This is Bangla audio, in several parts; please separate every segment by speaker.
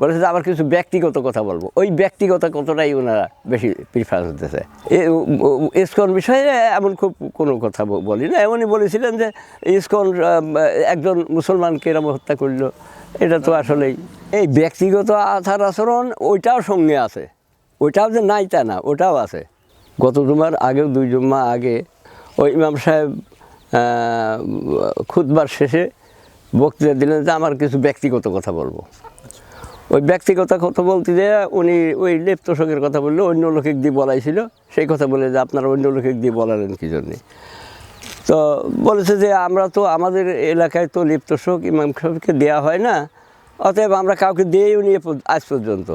Speaker 1: বলেছে যে আবার কিছু ব্যক্তিগত কথা বলব। ওই ব্যক্তিগত কথাটাই ওনারা বেশি প্রিফারেন্স দিতেছে ইসকন বিষয়ে এমন খুব কোনো কথা বলি না। এমনই বলেছিলেন যে ইসকন একজন মুসলমানকে এরম হত্যা করল। এটা তো আসলেই। এই ব্যক্তিগত আচার আচরণ ওইটাও সঙ্গে আছে। ওইটাও যে নাই তা না ওটাও আছে। গত জুমার আগেও দুই জুম্মা আগে ওই ইমাম সাহেব আহ, খুতবার শেষে বক্তৃতা দিলেন যে আমার কিছু ব্যক্তিগত কথা বলব। ওই ব্যক্তিগত কথা বলতে যে উনি ওই লেপ্তশোকের কথা বললে, অন্য লোকে দিয়ে বলাইছিল। সেই কথা বলে যে আপনারা অন্য লোকে দিয়ে বলালেন কী জন্যে? তো বলেছে যে আমরা তো আমাদের এলাকায় তো লিপ্ত লিপ্তশোক ইমাম সাহেবকে দেওয়া হয় না, অতএব আমরা কাউকে দিয়েও নিয়ে আজ পর্যন্ত।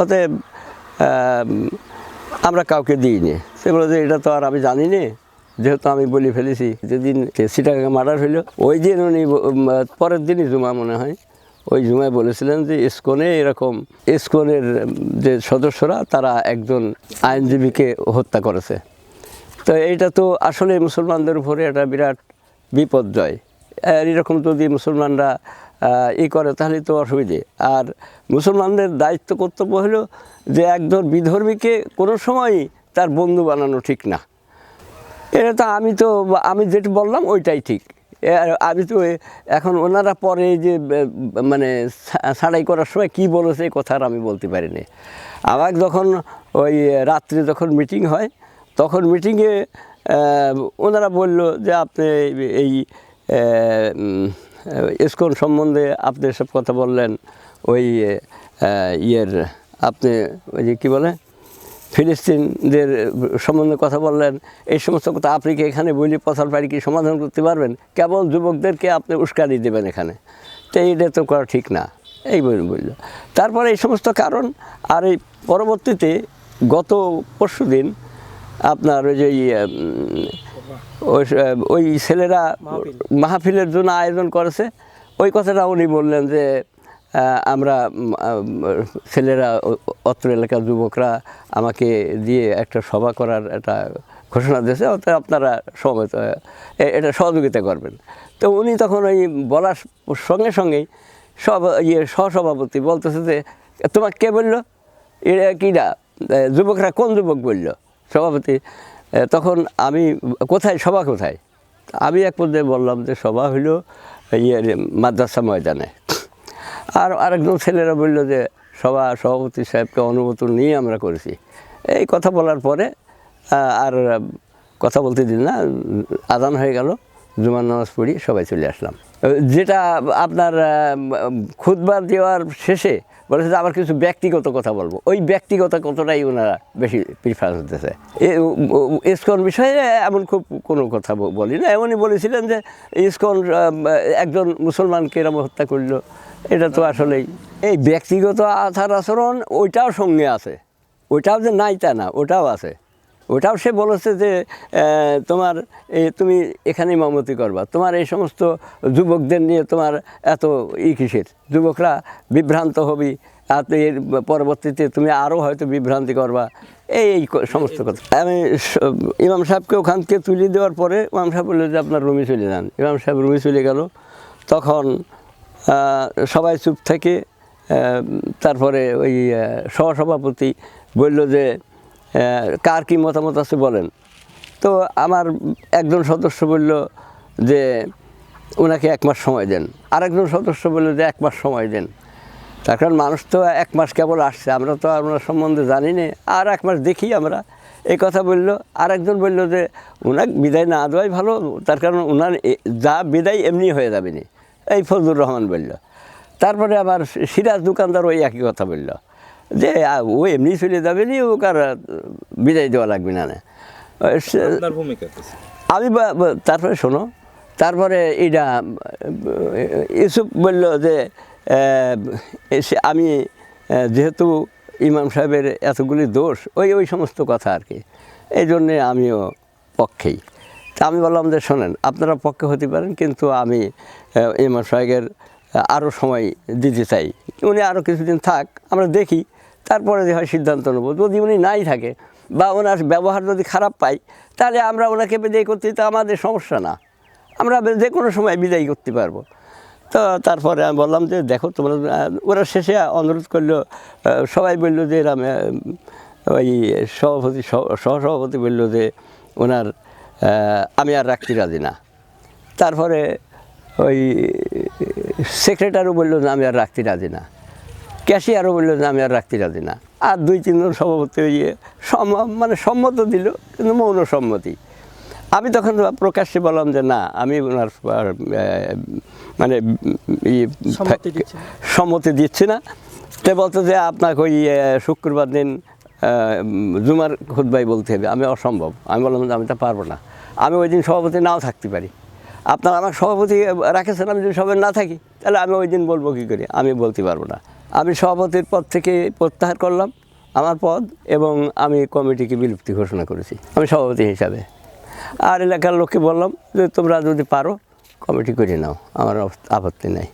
Speaker 1: অতএব আমরা কাউকে দিইনি। সে বলে যে এটা তো আর আমি জানি না, যেহেতু আমি বলে ফেলেছি। যেদিন সিটাকে মার্ডার হইল, ওই দিন উনি পরের দিনই জুমা মনে হয়। ওই জুমায় বলেছিলেন যে ইসকনে এরকম ইসকনের যে সদস্যরা তারা একজন আইনজীবীকে হত্যা করেছে। তো এইটা তো আসলে মুসলমানদের উপরে একটা বিরাট বিপর্যয়। এরকম যদি মুসলমানরা ই করে, তাহলে তো অসুবিধে। আর মুসলমানদের দায়িত্ব কর্তব্য হলো যে একজন বিধর্মীকে কোনো সময়ই তার বন্ধু বানানো ঠিক না। এটা তো আমি তো, আমি যেটা বললাম, ওইটাই ঠিক। আমি তো এখন ওনারা পরে যে মানে সাড়াই করার সময় কি বলেছে এই কথা আমি বলতে পারিনি। আমার যখন ওই রাত্রে যখন মিটিং হয়, তখন মিটিংয়ে ওনারা বলল যে আপনি এই ইস্কন সম্বন্ধে আপনি সব কথা বললেন, ওই ইয়ের, আপনি ওই যে কী বলে ফিলিস্তিনদের সম্বন্ধে কথা বললেন এই সমস্ত কথা আপনি কি এখানে বলি পথার পাড়ি কি সমাধান করতে পারবেন? কেবল যুবকদেরকে আপনি উস্কানি দেবেন এখানে। তো এইটা তো করা ঠিক না। এই বলল তারপরে এই সমস্ত কারণ আর এই পরবর্তীতে গত পরশু দিন আপনার ওই যে ওই ছেলেরা মাহফিলের জন্য আয়োজন করেছে। ওই কথাটা উনি বললেন যে আমরা ছেলেরা অত্র এলাকার যুবকরা আমাকে দিয়ে একটা সভা করার একটা ঘোষণা দিয়েছে, অতএব আপনারা সমেত এটা সহযোগিতা করবেন। তো উনি তখন ওই বলার সঙ্গে সঙ্গেই সব ইয়ে সহসভাপতি বলতেছে যে, তোমাকে কে বলল? এটা কিনা যুবকরা কোন যুবক বলল? সভাপতি তখন আমি, কোথায়, সভা কোথায়? আমি এক পর্যায়ে বললাম যে, সভা হইল ইয়ে মাদ্রাসা ময়দানে। আর আরেকজন ছেলেরা বলল যে সভা, সভাপতি সাহেবকে অনুমতি নিয়ে আমরা করেছি। এই কথা বলার পরে আর কথা বলতে দিন না আদান হয়ে গেল জুমান নামাজ পড়ি সবাই চলে আসলাম। যেটা আপনার খুদবার দেওয়ার শেষে বলেছে যে আবার কিছু ব্যক্তিগত কথা বলব। ওই ব্যক্তিগত কথাটাই ওনারা বেশি প্রিফারেন্স দিতেছে ইসকন বিষয়ে এমন খুব কোনো কথা বলি না। এমনই বলেছিলেন যে ইসকন একজন মুসলমানকে এরম হত্যা করল। এটা তো আসলেই। এই ব্যক্তিগত আচার আচরণ ওইটাও সঙ্গে আছে। ওইটাও যে নাই তা না, ওটাও আছে। ওটাও সে বলেছে যে তোমার এই তুমি এখানেই মামতি করবা। তোমার এই সমস্ত যুবকদের নিয়ে তোমার এত ই কিসের? যুবকরা বিভ্রান্ত হবি আর তো এর পরবর্তীতে তুমি আরও হয়তো বিভ্রান্তি করবা। এই এই সমস্ত কথা। আমি ইমাম সাহেবকে ওখান থেকে তুলে দেওয়ার পরে ইমাম সাহেব বলল যে আপনার রুমে চলে যান। ইমাম সাহেব রুমে চলে গেল। তখন সবাই চুপ থেকে তারপরে ওই সহসভাপতি বলল যে কার কি মতামত আছে বলেন? তো আমার একজন সদস্য বলল যে ওনাকে এক মাস সময় দেন। আরেকজন সদস্য বলল যে এক মাস সময় দেন। তার কারণ মানুষ তো এক মাস কেবল আসছে, আমরা তো আর ওনার সম্বন্ধে জানি না। আর এক মাস দেখি আমরা। এই কথা বলল, আরেকজন বলল যে ওনাকে বিদায় না দেওয়াই ভালো, তার কারণ ওনার যা বিদায় এমনি হয়ে যাবে নি। এই ফজলুর রহমান বলল। তারপরে আবার সিরাজ দোকানদার ওই একই কথা বলল। যে ও এমনি চলে যাবে নি ওকে আর বিদায় দেওয়া লাগবে না? আমি তারপরে শোনো তারপরে এটা ইউসুফ বলল যে এসে- আমি যেহেতু ইমাম সাহেবের এতগুলি দোষ ওই ওই সমস্ত কথা আর কি। এই জন্যে আমিও পক্ষেই। তা আমি বললাম যে শোনেন আপনারা পক্ষে হতে পারেন কিন্তু আমি ইমাম সাহেবের আরও সময় দিতে চাই। উনি আরও কিছুদিন থাক আমরা দেখি। তারপরে যে হয় সিদ্ধান্ত নেব। যদি উনি নাই থাকে বা ওনার ব্যবহার যদি খারাপ পাই তাহলে আমরা ওনাকে বিদায় করতে তো আমাদের সমস্যা না। আমরা যে কোনো সময় বিদায় করতে পারব। তো তারপরে আমি বললাম যে দেখো তোমরা ওরা শেষে অনুরোধ করল সবাই বলল যে আহ, ওই সভাপতি সহ- সহসভাপতি বলল যে ওনার আমি আর রাখতে রাজি না। তারপরে ওই সেক্রেটারিও বলল যে আমি আর রাখতে রাজি না। ক্যাশিয়ারও বলল যে আমি আর রাখতে রাজি না। আর দুই তিনজন সভাপতি সম- মানে সম্মত দিল কিন্তু মৌন সম্মতি। আমি তখন প্রকাশ্যে বললাম যে না আমি ওনার মানে
Speaker 2: সম্মতি দিচ্ছি না।
Speaker 1: তে বলতো যে আপনাকে ওই শুক্রবার দিন জুমার খুদ্াই বলতে হবে। আমি অসম্ভব। আমি বললাম যে আমি তা পারব না। আমি ওই দিন সভাপতি নাও থাকতে পারি। আপনার আমার সভাপতি রাখেছেন আমি যদি সবাই না থাকি তাহলে আমি ওই দিন বলব কী করে? আমি বলতে পারব না। আমি সভাপতির পদ থেকে প্রত্যাহার করলাম আমার পদ এবং আমি কমিটিকে বিলুপ্তি ঘোষণা করেছি, আমি সভাপতি হিসাবে। আর এলাকার লোককে বললাম যে, তোমরা যদি পারো, কমিটি করে নাও, আমার আপত্তি নেই।